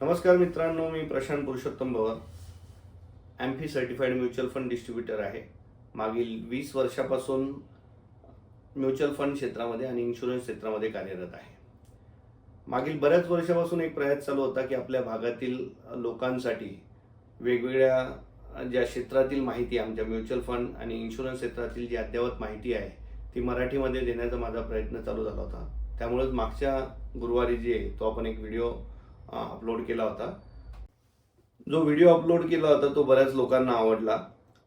नमस्कार मित्रांनो मी Prashant Purushottam Bhavar P certified mutual fund distributor आहे. मागील वीस वर्षापासून म्युच्युअल फंड क्षेत्रामध्ये आणि इन्शुरन्स क्षेत्रामध्ये कार्यरत आहे. मागील बऱ्याच वर्षापासून एक प्रयास चालू होता की आपल्या भागातील लोकांसाठी वेगवेगळ्या ज्या क्षेत्रातील माहिती आमच्या म्युच्युअल फंड आणि इन्शुरन्स क्षेत्रातील जी अद्ययावत माहिती आहे ती मराठीमध्ये देण्याचा माझा प्रयत्न चालू झाला होता. त्यामुळेच मागच्या गुरुवारी जे आहे तो आपण एक व्हिडिओ अपलोड केला होता. जो व्हिडिओ अपलोड केला होता तो बऱ्याच लोकांना आवडला.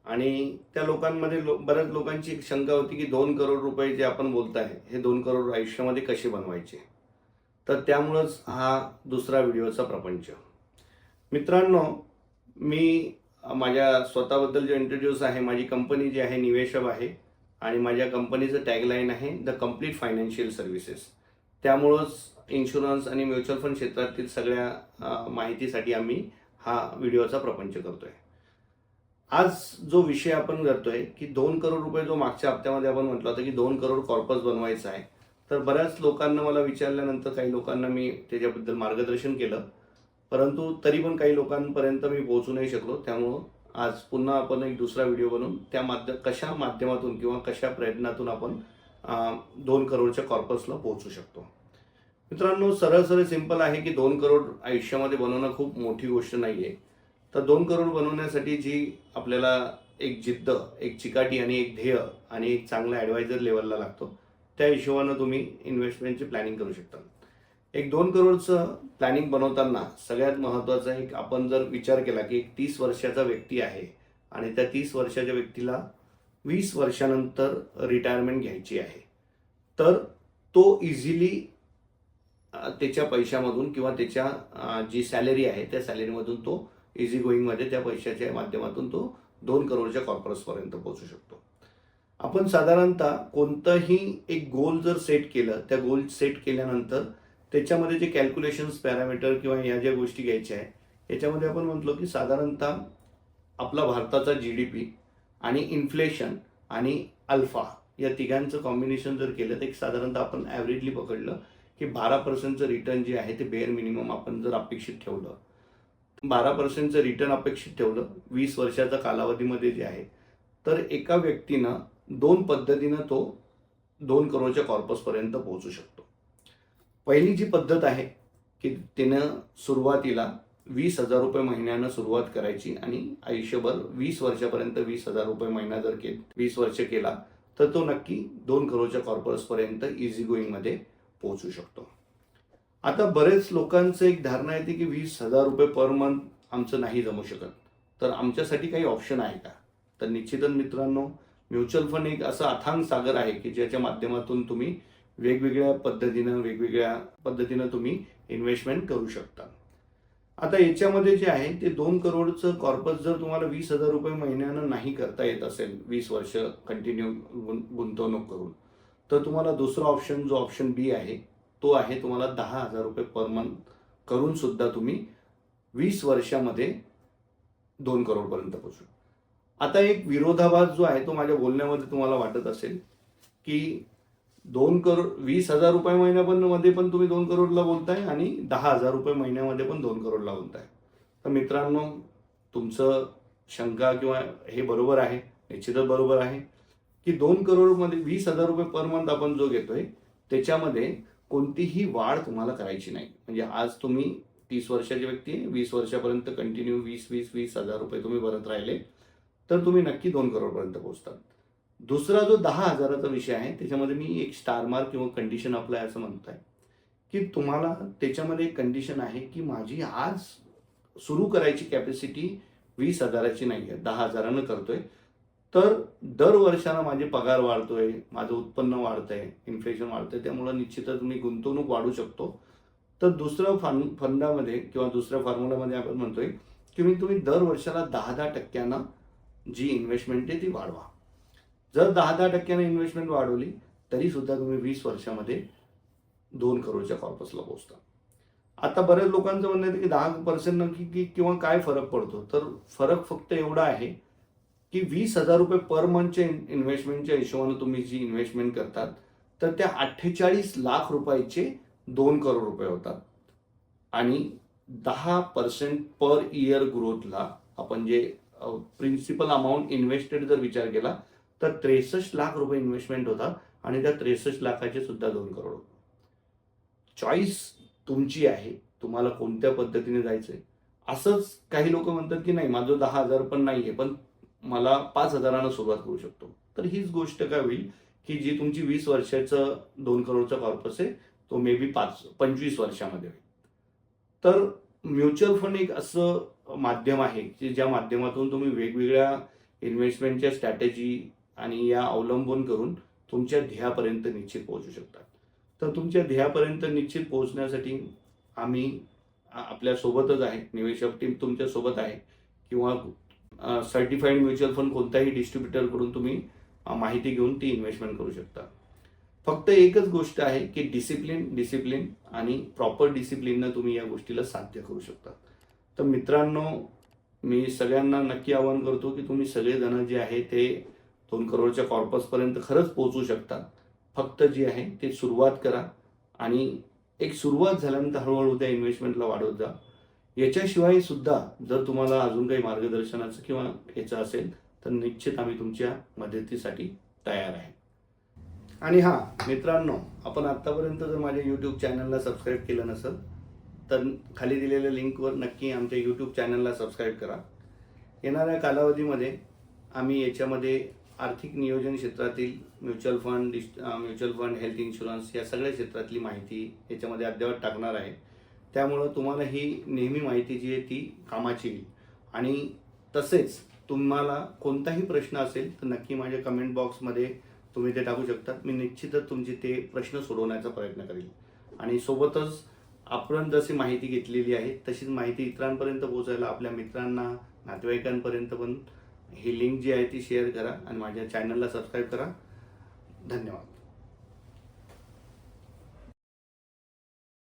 आणि त्या लोकांमध्ये लो बऱ्याच लोकांची एक शंका होती की दोन करोड रुपये जे आपण बोलताय हे दोन करोड आयुष्यामध्ये कसे बनवायचे? तर त्यामुळंच हा दुसरा व्हिडिओचा प्रपंच. मित्रांनो मी माझ्या स्वतःबद्दल जे इंट्रोड्यूस आहे माझी कंपनी जी आहे निवेशब आहे आणि माझ्या कंपनीचं टॅगलाईन आहे द कंप्लीट फायनान्शियल सर्व्हिसेस त्यामुळंच इन्शुरन्स आणि म्युच्युअल फंड क्षेत्रातील सगळ्या माहितीसाठी आम्ही हा व्हिडिओचा प्रपंच करतोय. आज जो विषय आपण करतोय की दोन करोड रुपये जो मागच्या हप्त्यामध्ये आपण म्हटलं होतं की दोन करोड कॉर्पस बनवायचा आहे तर बऱ्याच लोकांना मला विचारल्यानंतर काही लोकांना मी त्याच्याबद्दल मार्गदर्शन केलं. परंतु तरी पण काही लोकांपर्यंत मी पोहोचू नाही शकलो. त्यामुळं आज पुन्हा आपण एक दुसरा व्हिडिओ बनवून त्या माध्य कशा माध्यमातून किंवा कशा प्रयत्नातून आपण दोन करोडच्या कॉर्पसला पोहोचू शकतो. मित्रांनो सरळ सरळ सिंपल आहे की दोन करोड आयुष्यामध्ये बनवणं खूप मोठी गोष्ट नाही आहे तर दोन करोड बनवण्यासाठी जी आपल्याला एक जिद्द एक चिकाटी आणि एक ध्येय आणि एक चांगला ॲडवायझर लेवलला लागतो त्या हिशोबानं तुम्ही इन्व्हेस्टमेंटची प्लॅनिंग करू शकता. एक दोन करोडचं प्लॅनिंग बनवताना सगळ्यात महत्त्वाचं एक आपण जर विचार केला की एक तीस वर्षाचा व्यक्ती आहे आणि त्या तीस वर्षाच्या व्यक्तीला वीस वर्षानंतर रिटायरमेंट घ्यायची आहे तर तो इझिली त्याच्या पैशामधून किंवा त्याच्या जी सॅलरी आहे त्या सॅलरीमधून तो इझी गोईंगमध्ये त्या पैशाच्या माध्यमातून तो दोन करोडच्या कॉर्पोरेट्सपर्यंत पोहोचू शकतो. आपण साधारणतः कोणतंही एक गोल जर सेट केलं त्या गोल सेट केल्यानंतर त्याच्यामध्ये जे कॅल्क्युलेशन्स पॅरामीटर किंवा ह्या ज्या गोष्टी घ्यायच्या आहे याच्यामध्ये आपण म्हटलो की साधारणतः आपला भारताचा जी डी पी आणि इन्फ्लेशन आणि अल्फा या तिघांचं कॉम्बिनेशन जर केलं तर एक साधारणतः आपण ॲव्हरेजली पकडलं की बारा पर्सेंटचं रिटर्न जे आहे ते बेअर मिनिमम आपण जर अपेक्षित ठेवलं. बारा पर्सेंटचं रिटर्न अपेक्षित ठेवलं वीस वर्षाच्या कालावधीमध्ये जे आहे तर एका व्यक्तीनं दोन पद्धतीनं तो दोन करोडच्या कॉर्पसपर्यंत पोहोचू शकतो. पहिली जी पद्धत आहे की तिनं सुरुवातीला वीस हजार रुपये महिन्यानं सुरुवात करायची आणि आयुष्यभर वीस वर्षापर्यंत वीस हजार रुपये महिना जर के वीस वर्ष केला तर तो नक्की दोन करोडच्या कॉर्पोरेट्सपर्यंत इझी गोईंगमध्ये पोहोचू शकतो. आता बरेच लोकांचं एक धारणा येते की वीस हजार रुपये पर मंथ आमचं नाही जमू शकत. तर आमच्यासाठी काही ऑप्शन आहे का? तर निश्चितच मित्रांनो म्युच्युअल फंड एक असं अथांग सागर आहे की ज्याच्या माध्यमातून तुम्ही वेगवेगळ्या पद्धतीनं वेगवेगळ्या पद्धतीनं तुम्ही इन्व्हेस्टमेंट करू शकता. आता याच्यामध्ये जे आहे ते दोन करोडचं कॉर्पस जर तुम्हाला वीस हजार रुपये महिन्यानं नाही करता येत असेल वीस वर्ष कंटिन्यू गुंतवणूक करून तर तुम्हाला दुसरा ऑप्शन जो ऑप्शन बी आहे तो आहे तुम्हाला दहा हजार रुपये पर मंथ करून सुद्धा तुम्ही वीस वर्षामध्ये दोन करोडपर्यंत पोहोचू. आता एक विरोधाभास जो आहे तो माझ्या बोलण्यामध्ये तुम्हाला वाटत असेल की दोन करोड वीस हजार रुपये महिन्यापणमध्ये पण तुम्ही दोन करोडला बोलताय आणि दहा हजार रुपये महिन्यामध्ये पण दोन करोडला बोलताय. तर मित्रांनो तुमचं शंका किंवा हे बरोबर आहे निश्चितच बरोबर आहे. की दोन करोडमध्ये वीस हजार रुपये पर मंथ आपण जो घेतोय त्याच्यामध्ये कोणतीही वाढ तुम्हाला करायची नाही. म्हणजे आज तुम्ही तीस वर्षाची व्यक्ती आहे वीस वर्षापर्यंत कंटिन्यू वीस वीस वीस हजार रुपये तुम्ही भरत राहिले तर तुम्ही नक्की दोन करोडपर्यंत पोहोचतात. दुसरा जो दहा हजाराचा विषय आहे त्याच्यामध्ये मी एक स्टार मार्क किंवा कंडिशन अप्लाय असं म्हणत आहे की तुम्हाला त्याच्यामध्ये एक कंडिशन आहे की माझी आज सुरू करायची कॅपॅसिटी वीस हजाराची नाही आहे दहा हजारानं करतोय तर दर वर्षाला माझे पगार वाढतोय माझं उत्पन्न वाढतंय इन्फ्लेशन वाढतंय त्यामुळं निश्चितच मी गुंतवणूक वाढू शकतो. तर दुसरं फंड फंडामध्ये किंवा दुसऱ्या फॉर्म्युलामध्ये आपण म्हणतोय की मी तुम्ही दर वर्षाला दहा दहा टक्क्यानं जी इन्व्हेस्टमेंट आहे ती वाढवा. जर दहा दहा टक्क्यानं इन्व्हेस्टमेंट वाढवली तरी सुद्धा तुम्ही वीस वर्षामध्ये दोन करोडच्या कॉर्पसला पोहोचता. आता बऱ्याच लोकांचं म्हणणं आहे की दहा पर्सेंट नक्की की किंवा काय फरक पडतो? तर फरक फक्त एवढा आहे की वीस हजार रुपये पर मंथच्या इन्व्हेस्टमेंटच्या हिशोबानं तुम्ही जी इन्व्हेस्टमेंट करतात तर त्या अठ्ठेचाळीस लाख रुपयाचे दोन करोड रुपये होतात. आणि दहा पर्सेंट पर इयर ग्रोथला आपण जे प्रिन्सिपल अमाऊंट इन्व्हेस्टेड जर विचार केला तर त्रेसष्ट लाख रुपये इन्व्हेस्टमेंट होतात आणि त्या त्रेसष्ट लाखाचे सुद्धा दोन करोड चॉईस तुमची आहे तुम्हाला कोणत्या पद्धतीने जायचंय. असंच काही लोक म्हणतात की नाही माझं दहा हजार पण नाहीये पण मला पाच हजारानं सुरुवात करू शकतो. तर हीच गोष्ट काय होईल की जी तुमची वीस वर्षाचं दोन करोडचा कॉर्पस आहे तो मे बी पाच पंचवीस वर्षामध्ये होईल. तर म्युच्युअल फंड एक असं माध्यम आहे की ज्या माध्यमातून तुम्ही वेगवेगळ्या इन्व्हेस्टमेंटच्या स्ट्रॅटेजी आणि या अवलंबून करून तुमच्या ध्येयापर्यंत निश्चित पोहोचू शकतात तर तुमच्या ध्येयापर्यंत निश्चित पोहोचण्यासाठी आम्ही आपल्यासोबतच आहे निवेशक टीम तुमच्यासोबत आहे किंवा सर्टिफाईड म्युच्युअल फंड कोणत्याही डिस्ट्रीब्युटरकडून तुम्ही माहिती घेऊन ती इन्व्हेस्टमेंट करू शकता. फक्त एकच गोष्ट आहे की डिसिप्लिन डिसिप्लिन आणि प्रॉपर डिसिप्लिननं तुम्ही या गोष्टीला साध्य करू शकता. तर मित्रांनो मी सगळ्यांना नक्की आवाहन करतो की तुम्ही सगळेजण जे आहे ते दोन करोडच्या कॉर्पसपर्यंत खरंच पोहोचू शकता. फक्त जे आहे ते सुरुवात करा आणि एक सुरुवात झाल्यानंतर हळूहळू त्या इन्व्हेस्टमेंटला वाढवत जा. याच्याशिवाय सुद्धा जर तुम्हाला अजून काही मार्गदर्शनाचं किंवा याचं असेल तर निश्चित आम्ही तुमच्या मदतीसाठी तयार आहे. आणि हां मित्रांनो आपण आत्तापर्यंत जर माझ्या यूट्यूब चॅनलला सबस्क्राईब केलं नसेल तर खाली दिलेल्या लिंकवर नक्की आमच्या यूट्यूब चॅनलला सबस्क्राईब करा. येणाऱ्या कालावधीमध्ये आम्ही याच्यामध्ये आर्थिक नियोजन क्षेत्रातील म्युच्युअल फंड डिस्ट म्युच्युअल फंड हेल्थ इन्शुरन्स या सगळ्या क्षेत्रातली माहिती याच्यामध्ये अद्ययावत टाकणार आहे. त्यामुळं तुम्हाला ही नेहमी माहिती जी आहे ती कामाची येईल आणि तसेच तुम्हाला कोणताही प्रश्न असेल तर नक्की माझ्या कमेंट बॉक्समध्ये तुम्ही ते टाकू शकता. मी निश्चितच तुमचे ते प्रश्न सोडवण्याचा प्रयत्न करेल. आणि सोबतच आपण जशी माहिती घेतलेली आहे तशीच माहिती इतरांपर्यंत पोहोचायला आपल्या मित्रांना नातेवाईकांपर्यंत पण ही लिंक जी आहे ती शेअर करा आणि माझ्या चॅनलला सबस्क्राईब करा. धन्यवाद.